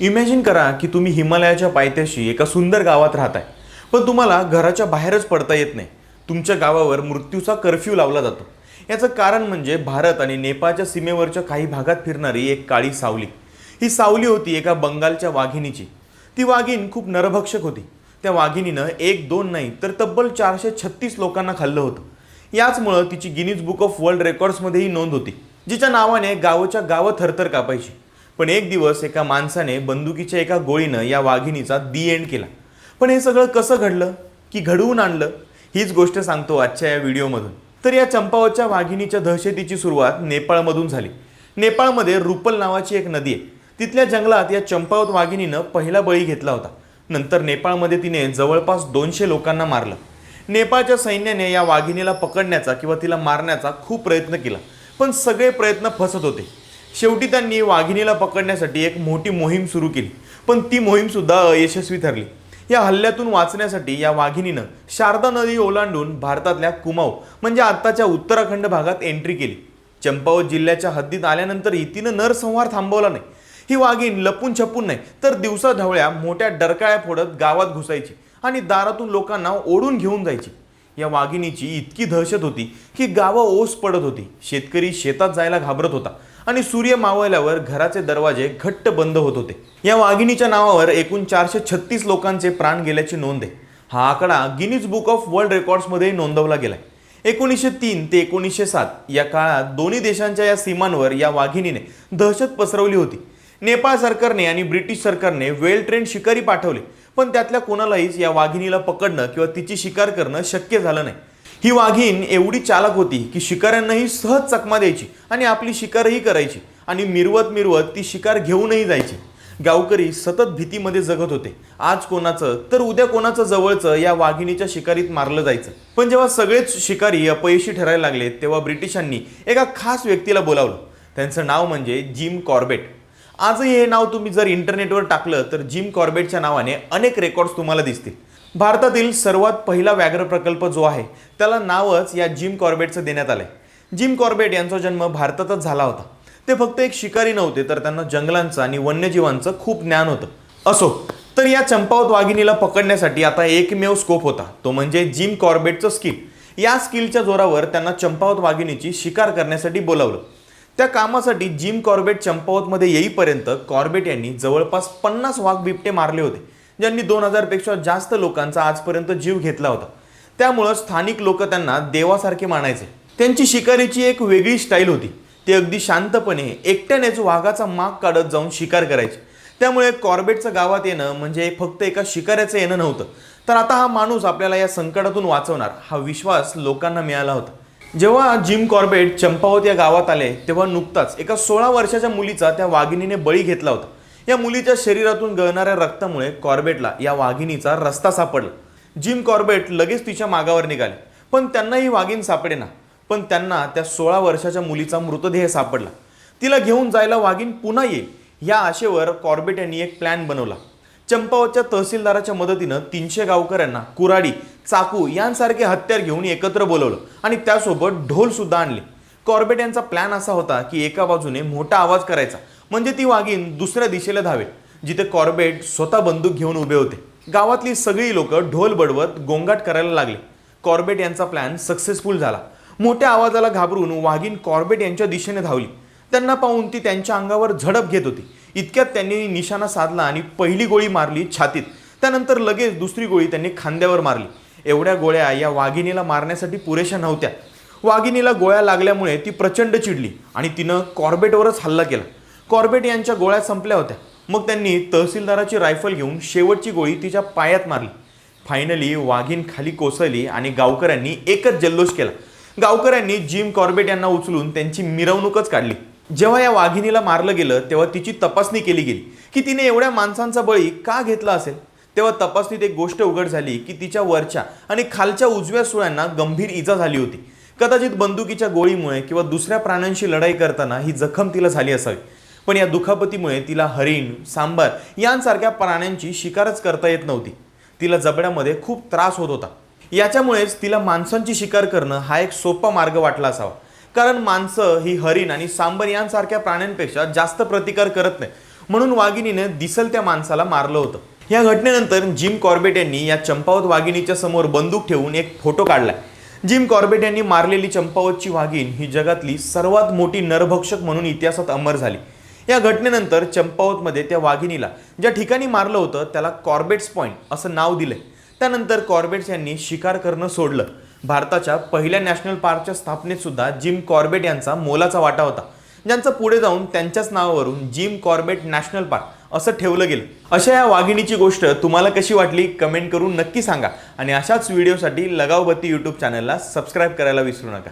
Imagine करा की तुम्ही हिमालयाच्या पायथ्याशी एका सुंदर गावात राहताय. पण तुम्हाला घराच्या बाहेरच पडता येत नाही. तुमच्या गावावर मृत्यूचा कर्फ्यू लावला जातो. याचं कारण म्हणजे भारत आणि नेपाळच्या सीमेवरच्या काही भागात फिरणारी एक काळी सावली. ही सावली होती एका बंगालच्या वाघिणीची. ती वाघीण खूप नरभक्षक होती. त्या वाघिणीनं एक दोन नाही तर तब्बल चारशे छत्तीस लोकांना खाल्लं होतं. याचमुळं तिची गिनीज बुक ऑफ वर्ल्ड रेकॉर्ड्समध्येही नोंद होती जिच्या नावाने गावच्या गावं थरथर कापायची. पण एक दिवस एका माणसाने बंदुकीच्या एका गोळीनं या वाघिणीचा दी एंड केला. पण हे सगळं कसं घडलं? की घडवून आणलं? हीच गोष्ट सांगतो आजच्या या व्हिडिओमधून. तर या चंपावतच्या वाघिणीच्या दहशतीची सुरुवात नेपाळमधून झाली. नेपाळमध्ये रुपल नावाची एक नदी आहे. तिथल्या जंगलात या चंपावत वाघिणीनं पहिला बळी घेतला होता. नंतर नेपाळमध्ये तिने जवळपास दोनशे लोकांना मारलं. नेपाळच्या सैन्याने या वाघिणीला पकडण्याचा किंवा तिला मारण्याचा खूप प्रयत्न केला. पण सगळे प्रयत्न फसत होते. शेवटी त्यांनी वाघिणीला पकडण्यासाठी एक मोठी मोहीम सुरू केली. पण ती मोहीम सुद्धा अयशस्वी ठरली. या हल्ल्यातून वाचण्यासाठी या वाघिणीनं शारदा नदी ओलांडून भारतातल्या कुमाऊ म्हणजे आत्ताच्या उत्तराखंड भागात एंट्री केली. चंपावत जिल्ह्याच्या हद्दीत आल्यानंतरही तिनं नरसंहार थांबवला नाही. ही वाघीण लपून छपून नाही तर दिवसा ढवळ्या मोठ्या डरकाळ्या फोडत गावात घुसायची आणि दारातून लोकांना ओढून घेऊन जायची. या वाघिणीची इतकी दहशत होती की गावं ओस पडत होती. शेतकरी शेतात जायला घाबरत होता आणि सूर्य मावळल्यावर घराचे दरवाजे घट्ट बंद होत होते. या वाघिणीच्या नावावर एकूण चारशे छत्तीस लोकांचे प्राण गेल्याची नोंद आहे. हा आकडा गिनीज बुक ऑफ वर्ल्ड रेकॉर्ड्समध्ये नोंदवला गेलाय. एकोणीसशे तीन ते एकोणीसशे सात या काळात दोन्ही देशांच्या या सीमांवर या वाघिणीने दहशत पसरवली होती. नेपाळ सरकारने आणि ब्रिटिश सरकारने वेल ट्रेन शिकारी पाठवले. पण त्यातल्या कोणालाहीच या वाघिणीला पकडणं किंवा तिची शिकार करणं शक्य झालं नाही. ही वाघीण एवढी चालक होती की शिकाऱ्यांनाही सहज चकमा द्यायची आणि आपली शिकारही करायची आणि मिरवत मिरवत ती शिकार घेऊनही जायची. गावकरी सतत भीतीमध्ये जगत होते. आज कोणाचं तर उद्या कोणाचं जवळचं या वाघिणीच्या शिकारीत मारलं जायचं. पण जेव्हा सगळेच शिकारी अपयशी ठरायला लागले तेव्हा ब्रिटिशांनी एका खास व्यक्तीला बोलावलं. त्यांचं नाव म्हणजे जिम कॉर्बेट. आजही हे नाव तुम्ही जर इंटरनेटवर टाकलं तर जिम कॉर्बेटच्या नावाने अनेक रेकॉर्ड्स तुम्हाला दिसतील. भारतातील सर्वात पहिला व्याघ्र प्रकल्प जो आहे त्याला नावच या जिम कॉर्बेटचं देण्यात आलंय. जिम कॉर्बेट यांचा जन्म भारतातच झाला होता. ते फक्त एक शिकारी नव्हते तर त्यांना जंगलांचं आणि वन्यजीवांचं खूप ज्ञान होतं. असो तर या चंपावत वाघिणीला पकडण्यासाठी आता एकमेव स्कोप होता. तो म्हणजे जिम कॉर्बेटचं स्किल या स्किलच्या जोरावर त्यांना चंपावत वाघिणीची शिकार करण्यासाठी बोलावलं. त्या कामासाठी जिम कॉर्बेट चंपावतमध्ये येईपर्यंत कॉर्बेट यांनी जवळपास पन्नास वाघ बिबटे मारले होते ज्यांनी दोन हजारपेक्षा जास्त लोकांचा आजपर्यंत जीव घेतला होता. त्यामुळं स्थानिक लोक त्यांना देवासारखे मानायचे. त्यांची शिकारीची एक वेगळी स्टाईल होती. ते अगदी शांतपणे एकट्यानेच वाघाचा माग काढत जाऊन शिकार करायचे. त्यामुळे कॉर्बेटचं गावात येणं म्हणजे फक्त एका शिकाऱ्याचं येणं नव्हतं. तर आता हा माणूस आपल्याला या संकटातून वाचवणार हा विश्वास लोकांना मिळाला होता. जेव्हा जिम कॉर्बेट चंपावत या गावात आले तेव्हा नुकताच एका सोळा वर्षाच्या मुलीचा त्या वाघिणीने बळी घेतला होता. या मुलीच्या शरीरातून गळणाऱ्या रक्तामुळे कॉर्बेटला या वाघिणीचा रस्ता सापडला. जिम कॉर्बेट लगेच तिच्या मागावर निघाले पण त्यांना ही वाघीण सापडेना. पण त्यांना त्या सोळा वर्षाच्या मुलीचा मृतदेह सापडला. तिला घेऊन जायला वाघीण पुन्हा येईल या आशेवर कॉर्बेट यांनी एक प्लॅन बनवला. चंपावतच्या तहसीलदाराच्या मदतीनं तीनशे गावकऱ्यांना कुराडी चाकू यांसारखे हत्यार घेऊन एकत्र बोलवलं आणि त्यासोबत ढोल सुद्धा आणले. कॉर्बेट यांचा प्लॅन असा होता की एका बाजूने मोठा आवाज करायचा. म्हणजे ती वाघीण दुसऱ्या दिशेला धावे जिथे कॉर्बेट स्वतः बंदूक घेऊन उभे होते. गावातली सगळी लोक ढोल बडवत गोंगाट करायला लागले. कॉर्बेट यांचा प्लॅन सक्सेसफुल झाला. मोठ्या आवाजाला घाबरून वाघीण कॉर्बेट यांच्या दिशेने धावली. त्यांना पाहून ती त्यांच्या अंगावर झडप घेत होती. इतक्यात त्यांनी निशाणा साधला आणि पहिली गोळी मारली छातीत. त्यानंतर लगेच दुसरी गोळी त्यांनी खांद्यावर मारली. एवढ्या गोळ्या या वाघिणीला मारण्यासाठी पुरेशा नव्हत्या. वाघिणीला गोळ्या लागल्यामुळे ती प्रचंड चिडली आणि तिनं कॉर्बेटवरच हल्ला केला. कॉर्बेट यांच्या गोळ्या संपल्या होत्या. मग त्यांनी तहसीलदाराची रायफल घेऊन शेवटची गोळी तिच्या पायात मारली. फायनली वाघीण खाली कोसळली आणि गावकऱ्यांनी एकच जल्लोष केला. गावकऱ्यांनी जिम कॉर्बेट यांना उचलून त्यांची मिरवणूकच काढली. जेव्हा या वाघिणीला मारलं गेलं तेव्हा तिची तपासणी केली गेली की तिने एवढ्या माणसांचा बळी का घेतला असेल? तेव्हा तपासणीत एक गोष्ट उघड झाली की तिच्या वरच्या आणि खालच्या उजव्या सुळ्यांना गंभीर इजा झाली होती. कदाचित बंदुकीच्या गोळीमुळे किंवा दुसऱ्या प्राण्यांशी लढाई करताना ही जखम तिला झाली असावी. पण या दुखापतीमुळे तिला हरिण सांबार यांसारख्या प्राण्यांची शिकारच करता येत नव्हती. तिला जबड्यामध्ये खूप त्रास होत होता. याच्यामुळेच तिला माणसांची शिकार करणं हा एक सोपा मार्ग वाटला असावा. कारण माणसं ही हरिण आणि सांबर यांसारख्या प्राण्यांपेक्षा जास्त प्रतिकार करत नाही. म्हणून वाघिणीने दिसल त्या माणसाला मारलं होतं. या घटनेनंतर जिम कॉर्बेट यांनी या चंपावत वाघिणीच्या समोर बंदूक ठेवून एक फोटो काढलाय. जिम कॉर्बेट यांनी मारलेली चंपावतची वाघीण ही जगातली सर्वात मोठी नरभक्षक म्हणून इतिहासात अमर झाली. या घटनेनंतर चंपावतमध्ये त्या वाघिणीला ज्या ठिकाणी मारलं होतं त्याला कॉर्बेट्स पॉईंट असं नाव दिलंय. त्यानंतर कॉर्बेट्स यांनी शिकार करणं सोडलं. भारताच्या पहिल्या नॅशनल पार्कच्या स्थापनेत सुद्धा जिम कॉर्बेट यांचा मोलाचा वाटा होता. ज्यांचं पुढे जाऊन त्यांच्याच नावावरून जिम कॉर्बेट नॅशनल पार्क असं ठेवलं गेलं. अशा या वाघिणीची गोष्ट तुम्हाला कशी वाटली कमेंट करून नक्की सांगा. आणि अशाच व्हिडिओसाठी लगावबत्ती यूट्यूब चॅनलला सबस्क्राईब करायला विसरू नका.